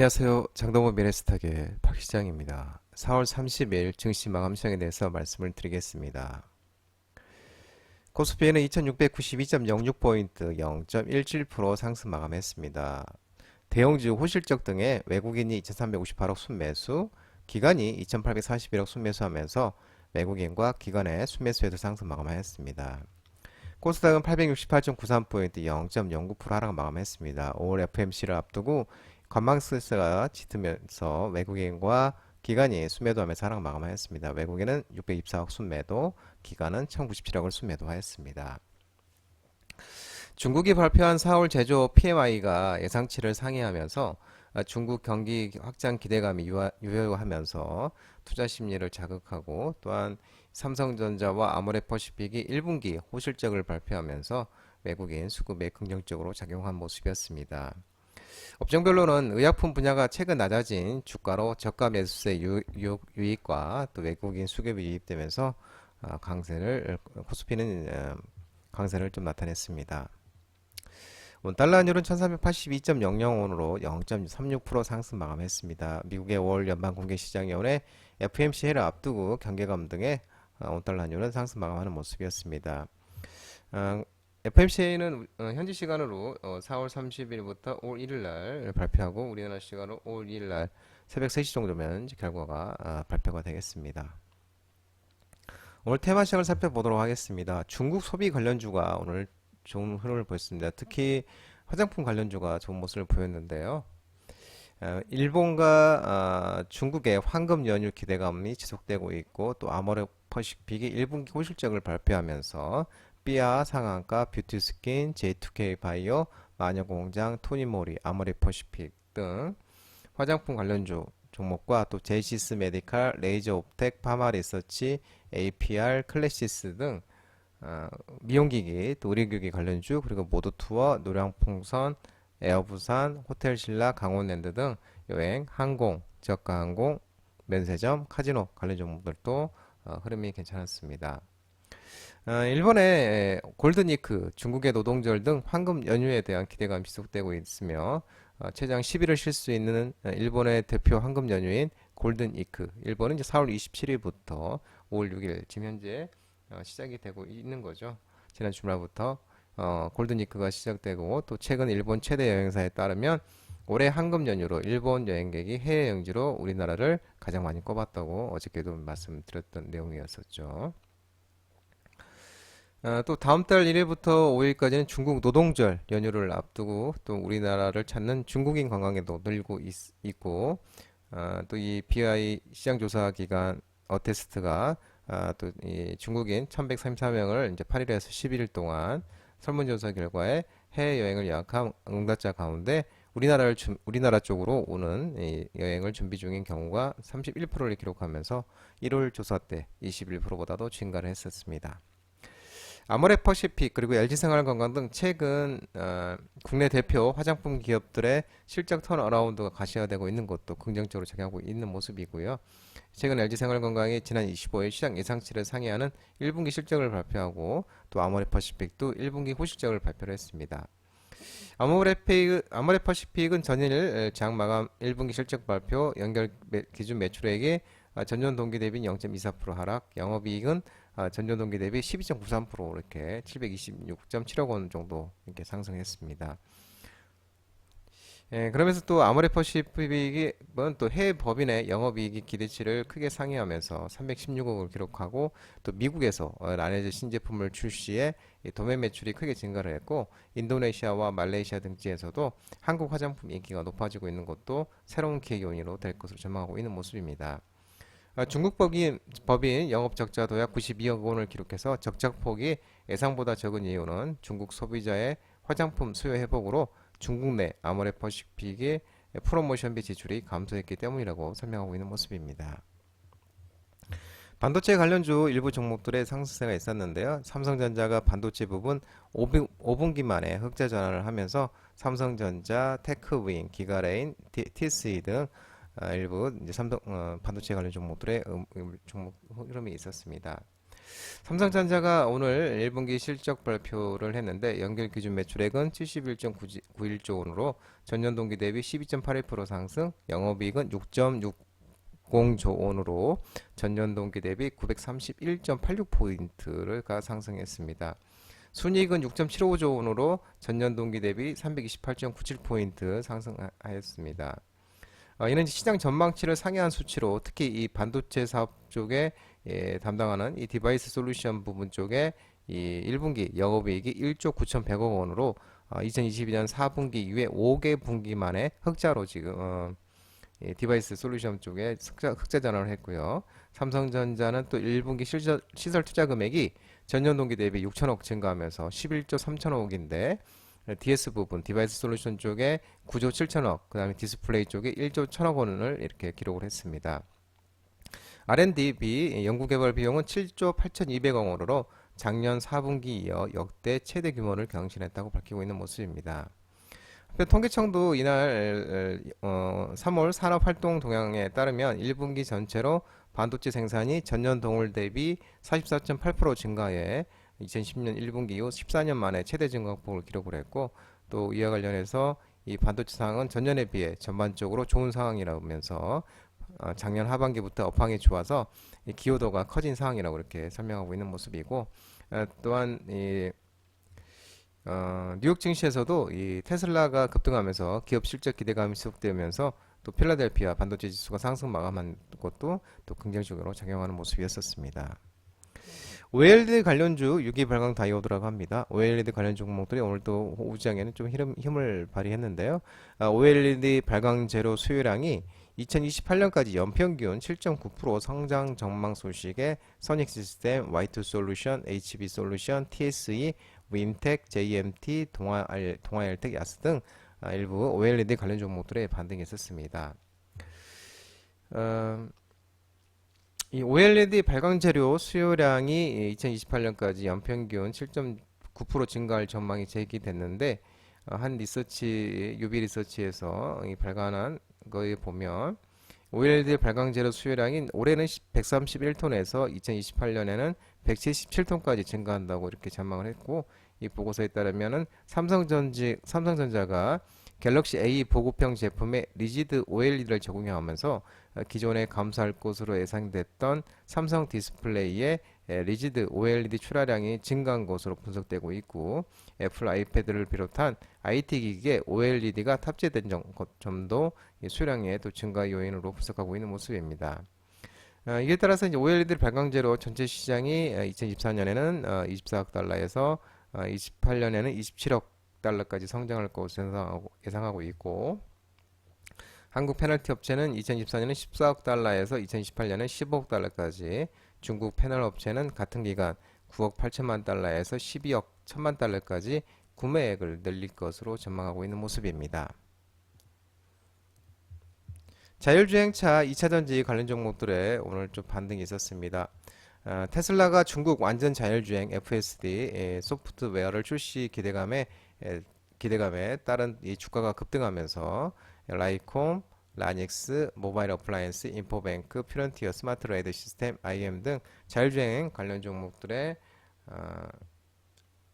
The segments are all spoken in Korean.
안녕하세요. 장동호 미래스탁의 박 시장입니다. 4월 30일 증시 마감 시장에 대해서 말씀을 드리겠습니다. 코스피는 2692.06포인트 0.17% 상승 마감했습니다. 대형주 호실적 등의 외국인이 2358억 순매수, 기관이 2841억 순매수하면서 외국인과 기관의 순매수에도 상승 마감하였습니다. 코스닥은 868.93포인트 0.09% 하락 마감했습니다. 5월 FMC를 앞두고 관망스가 짙으면서 외국인과 기관이 순매도하면서 하락 마감하였습니다. 외국인은 624억 순매도, 기관은 1097억을 순매도하였습니다. 중국이 발표한 4월 제조업 PMI가 예상치를 상회하면서 중국 경기 확장 기대감이 유효하면서 투자 심리를 자극하고 또한 삼성전자와 아모레퍼시픽이 1분기 호실적을 발표하면서 외국인 수급에 긍정적으로 작용한 모습이었습니다. 업종별로는 의약품 분야가 최근 낮아진 주가로 저가 매수세 유, 유, 유익과 또 외국인 수급이 유입되면서 어, 강세를 코스피는 어, 강세를 좀 나타냈습니다. 원 달러율은 1382.00원으로 0.36% 상승 마감했습니다. 미국의 5월 연방 공개 시장위원회 FMC를 앞두고 경계감 등의 어, 원달러율은 상승 마감하는 모습이었습니다. 어, FMC는 어, 현지 시간으로 어, 4월 30일부터 5월 1일 날 발표하고 우리나라 시간으로 5월 2일 날 새벽 3시 정도면 결과가 어, 발표가 되겠습니다. 오늘 테마 시장을 살펴보도록 하겠습니다. 중국 소비 관련주가 오늘 좋은 흐름을 보였습니다. 특히 화장품 관련주가 좋은 모습을 보였는데요. 어, 일본과 어, 중국의 황금 연휴 기대감이 지속되고 있고 또 아모레 퍼시픽이 1분기 호실적을 발표하면서 삐아 상한가, 뷰티스킨, J2K 바이오, 마녀공장, 토니모리, 아모레 퍼시픽 등 화장품 관련주 종목과 또 제이시스 메디칼, 레이저 옵텍, 파마 리서치, APR, 클래시스 등 어, 미용기기, 또 의료기기 관련주, 그리고 모도투어, 노량풍선, 에어부산, 호텔신라, 강원랜드 등 여행, 항공, 저가항공, 면세점, 카지노 관련 종목들도 어, 흐름이 괜찮았습니다. 어, 일본의 골든위크, 중국의 노동절 등 황금 연휴에 대한 기대감이 지속되고 있으며 어, 최장 10일을 쉴 수 있는 어, 일본의 대표 황금 연휴인 골든위크. 일본은 이제 4월 27일부터 5월 6일 지금 현재 어, 시작이 되고 있는 거죠. 지난 주말부터 어, 골든위크가 시작되고 또 최근 일본 최대 여행사에 따르면 올해 황금 연휴로 일본 여행객이 해외 여행지로 우리나라를 가장 많이 꼽았다고 어저께도 말씀드렸던 내용이었었죠. 어, 또 다음 달 1일부터 5일까지는 중국 노동절 연휴를 앞두고 또 우리나라를 찾는 중국인 관광객도 늘고 있, 고 어, 또이 BI 시장조사 기관 어테스트가 아, 또 이 중국인 1134명을 이제 8일에서 11일 동안 설문조사 결과에 해외여행을 예약한 응답자 가운데 우리나라를 주, 우리나라 쪽으로 오는 이 여행을 준비 중인 경우가 31%를 기록하면서 1월 조사 때 21%보다도 증가를 했었습니다. 아모레 퍼시픽 그리고 LG생활건강 등 최근 어, 국내 대표 화장품 기업들의 실적 턴어라운드가 가시화되고 있는 것도 긍정적으로 작용하고 있는 모습이고요. 최근 LG생활건강이 지난 25일 시장 예상치를 상회하는 1분기 실적을 발표하고 또 아모레 퍼시픽도 1분기 후 실적을 발표를 했습니다. 아모레 페이 아모레 퍼시픽은 전일 장 마감 1분기 실적 발표 연결 매, 기준 매출액이 아, 전년 동기 대비 0.24% 하락, 영업이익은 아, 전년 동기 대비 12.93% 이렇게 726.7억 원 정도 이렇게 상승했습니다. 예, 그러면서 또 아모레퍼시픽은 또 해외 법인의 영업이익이 기대치를 크게 상회하면서 316억을 기록하고 또 미국에서 어, 라네즈 신제품을 출시해 도매 매출이 크게 증가를 했고 인도네시아와 말레이시아 등지에서도 한국 화장품 인기가 높아지고 있는 것도 새로운 기회 요인으로 될 것으로 전망하고 있는 모습입니다. 아, 중국 법인, 법인 영업 적자 도약 92억 원을 기록해서 적자폭이 예상보다 적은 이유는 중국 소비자의 화장품 수요 회복으로 중국 내 아모레 퍼시픽의 프로모션비 지출이 감소했기 때문이라고 설명하고 있는 모습입니다. 반도체 관련주 일부 종목들의 상승세가 있었는데요. 삼성전자가 반도체 부분 5분, 기 만에 흑자 전환을 하면서 삼성전자, 테크윈, 기가레인, TSE 등 아, 일부 이제 삼성 어, 반도체 관련 종목들의 음, 음, 종목 흐름이 있었습니다. 삼성전자가 오늘 1분기 실적 발표를 했는데 연결 기준 매출액은 71.91조 원으로 전년 동기 대비 12.81% 상승, 영업이익은 6.60조 원으로 전년 동기 대비 931.86포인트가 상승했습니다. 순이익은 6.75조 원으로 전년 동기 대비 328.97포인트 상승하였습니다. 어, 이는 시장 전망치를 상회한 수치로 특히 이 반도체 사업 쪽에 예, 담당하는 이 디바이스 솔루션 부분 쪽에 이 1분기 영업이익이 1조 9,100억 원으로 어, 2022년 4분기 이후에 5개 분기 만에 흑자로 지금 어, 이 디바이스 솔루션 쪽에 흑자, 흑자 전환을 했고요. 삼성전자는 또 1분기 시설, 시설 투자 금액이 전년 동기 대비 6천억 증가하면서 11조 3천억인데 DS 부분 디바이스 솔루션 쪽에 9조 7천억, 그 다음에 디스플레이 쪽에 1조 1천억 원을 이렇게 기록을 했습니다. R&D 연구개발 비용은 7조 8,200억 원으로 작년 4분기 이어 역대 최대 규모를 경신했다고 밝히고 있는 모습입니다. 통계청도 이날 어, 3월 산업활동 동향에 따르면 1분기 전체로 반도체 생산이 전년 동월 대비 44.8% 증가해 2010년 1분기 이후 14년 만에 최대 증가폭을 기록을 했고 또 이와 관련해서 이 반도체 상황은 전년에 비해 전반적으로 좋은 상황이라면서 어, 작년 하반기부터 업황이 좋아서 이 기여도가 커진 상황이라고 이렇게 설명하고 있는 모습이고 어, 또한 이 어, 뉴욕 증시에서도 이 테슬라가 급등하면서 기업 실적 기대감이 지속되면서 또 필라델피아 반도체 지수가 상승 마감한 것도 또 긍정적으로 작용하는 모습이었었습니다. OLED 관련주 6위 발광 다이오드라고 합니다. OLED 관련 종목들이 오늘 또 오후장에는 좀 힘, 힘을 발휘했는데요. 아, OLED 발광 재료 수요량이 2028년까지 연평균 7.9% 성장 전망 소식에 선익 시스템, Y2 솔루션, HB 솔루션, TSE, 윈텍, JMT, 동아, 동아엘텍, 야스 등 아, 일부 OLED 관련 종목들의 반등이 있었습니다. 어, 이 OLED 발광 재료 수요량이 2028년까지 연평균 7.9% 증가할 전망이 제기됐는데 어, 한 리서치 유비 리서치에서 이 발간한 거에 보면 OLED 발광 재료 수요량이 올해는 131톤에서 2028년에는 177톤까지 증가한다고 이렇게 전망을 했고 이 보고서에 따르면은 삼성전지 삼성전자가 갤럭시 A 보급형 제품에 리지드 OLED를 적용하면서 기존에 감소할 것으로 예상됐던 삼성 디스플레이의 리지드 OLED 출하량이 증가한 것으로 분석되고 있고 애플 아이패드를 비롯한 IT 기기에 OLED가 탑재된 점도 수량의 또 증가 요인으로 분석하고 있는 모습입니다. 어, 이에 따라서 이제 OLED 발광제로 전체 시장이 2024년에는 24억 달러에서 28년에는 27억 달러까지 성장할 것으로 예상하고, 있고 한국 페널티 업체는 2024년에 14억 달러에서 2028년에 15억 달러까지 중국 패널 업체는 같은 기간 9억 8천만 달러에서 12억 1천만 달러까지 구매액을 늘릴 것으로 전망하고 있는 모습입니다. 자율주행차 2차전지 관련 종목들에 오늘 좀 반등이 있었습니다. 어, 테슬라가 중국 완전 자율주행 FSD 에, 소프트웨어를 출시 기대감에 에, 기대감에 따른 이 주가가 급등하면서 라이콤, 라닉스, 모바일 어플라이언스, 인포뱅크, 퓨런티어, 스마트 레이드 시스템, IM 등 자율주행 관련 종목들의 어,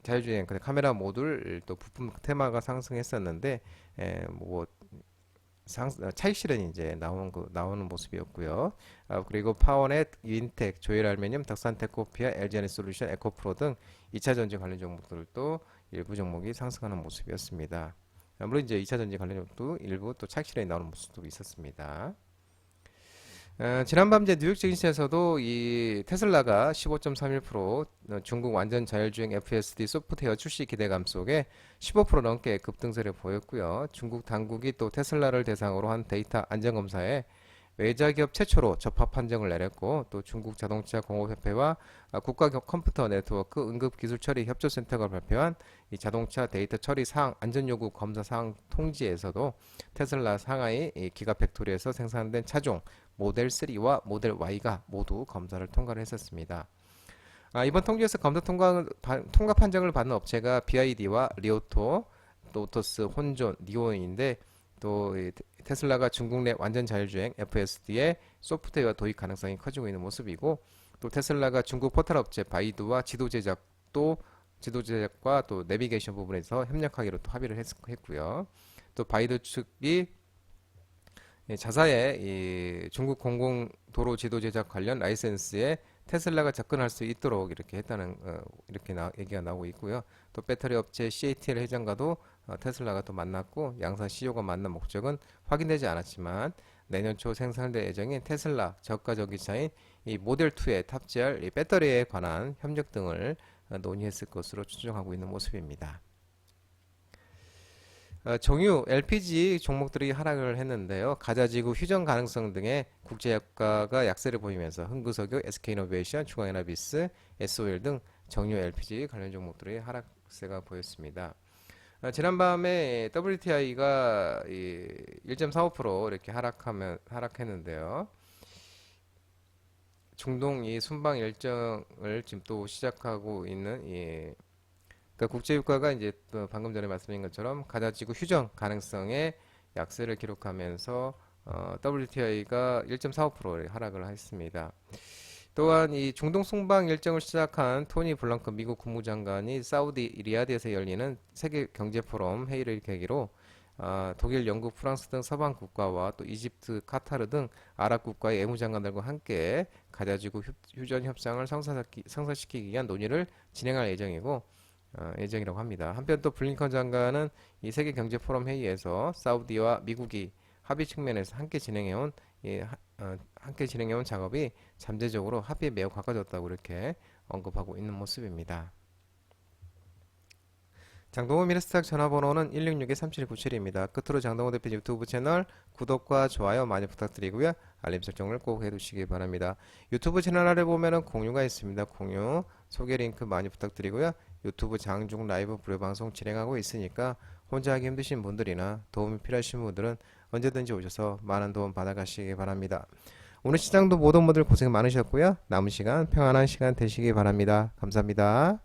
자율주행 카메라 모듈 또 부품 테마가 상승했었는데 에, 뭐 상, 차익 실현이 이제 나오는 거, 나오는 모습이었고요. 아, 그리고 파워넷, 윈텍, 조일 알루미늄, 덕산테코피아, LG에너지 솔루션, 에코프로 등 2차 전지 관련 종목들도 일부 종목이 상승하는 모습이었습니다. 아, 물론 이제 2차 전지 관련 종목도 일부 또 차익 실현이 나오는 모습도 있었습니다. 어, 지난밤 이제 뉴욕 증시에서도 이 테슬라가 15.31% 어, 중국 완전 자율주행 FSD 소프트웨어 출시 기대감 속에 15% 넘게 급등세를 보였고요. 중국 당국이 또 테슬라를 대상으로 한 데이터 안전 검사에 외자 기업 최초로 접합 판정을 내렸고 또 중국 자동차 공업협회와 아, 국가 컴퓨터 네트워크 응급기술 처리 협조센터가 발표한 이 자동차 데이터 처리 사항 안전 요구 검사 사항 통지에서도 테슬라 상하이 기가 팩토리에서 생산된 차종 모델 3와 모델 Y가 모두 검사를 통과를 했었습니다. 아, 이번 통지에서 검사 통과, 통과 판정을 받는 업체가 BID와 리오토, 로터스, 혼존, 니온인데 또 테슬라가 중국 내 완전 자율주행 FSD의 소프트웨어 도입 가능성이 커지고 있는 모습이고 또 테슬라가 중국 포털 업체 바이두와 지도 제작도 지도 제작과 또 내비게이션 부분에서 협력하기로 또 합의를 했, 했고요. 또 바이두 측이 예, 자사의 이 중국 공공 도로 지도 제작 관련 라이센스에 테슬라가 접근할 수 있도록 이렇게 했다는 어, 이렇게 나, 얘기가 나오고 있고요. 또 배터리 업체 CATL 회장과도 어, 테슬라가 또 만났고 양산 CEO가 만난 목적은 확인되지 않았지만 내년 초 생산될 예정인 테슬라 저가 전기차인 이 모델 2에 탑재할 이 배터리에 관한 협력 등을 어, 논의했을 것으로 추정하고 있는 모습입니다. 어, 정유 LPG 종목들이 하락을 했는데요. 가자지구 휴전 가능성 등의 국제유가가 약세를 보이면서 흥구석유, SK이노베이션, 중앙에너비스, SOL 등 정유 LPG 관련 종목들이 하락세가 보였습니다. 어, 지난밤에 WTI가 1.45% 이렇게 하락하면 하락했는데요. 중동 이 순방 일정을 지금 또 시작하고 있는 이 그러니까 국제유가가 이제 또 방금 전에 말씀드린 것처럼 가자지구 휴전 가능성의 약세를 기록하면서 어, WTI가 1.45% 하락을 했습니다. 또한 이 중동 순방 일정을 시작한 토니 블랑크 미국 국무장관이 사우디 리야드에서 열리는 세계 경제 포럼 회의를 계기로 아, 독일, 영국, 프랑스 등 서방 국가와 또 이집트, 카타르 등 아랍 국가의 외무장관들과 함께 가자지구 휴- 휴전 협상을 성사시키, 성사시키기 위한 논의를 진행할 예정이고 어, 예정이라고 합니다. 한편 또 블링컨 장관은 이 세계 경제 포럼 회의에서 사우디와 미국이 합의 측면에서 함께 진행해온 이 하- 어, 함께 진행해온 작업이 잠재적으로 합의에 매우 가까워졌다고 이렇게 언급하고 있는 모습입니다. 장동호 미래스탁 전화번호는 166-3797입니다. 끝으로 장동호 대표 유튜브 채널 구독과 좋아요 많이 부탁드리고요. 알림 설정을 꼭 해두시기 바랍니다. 유튜브 채널 아래 보면은 공유가 있습니다. 공유 소개 링크 많이 부탁드리고요. 유튜브 장중 라이브 무료 방송 진행하고 있으니까 혼자 하기 힘드신 분들이나 도움이 필요하신 분들은 언제든지 오셔서 많은 도움 받아가시기 바랍니다. 오늘 시장도 모든 분들 고생 많으셨고요. 남은 시간 평안한 시간 되시기 바랍니다. 감사합니다.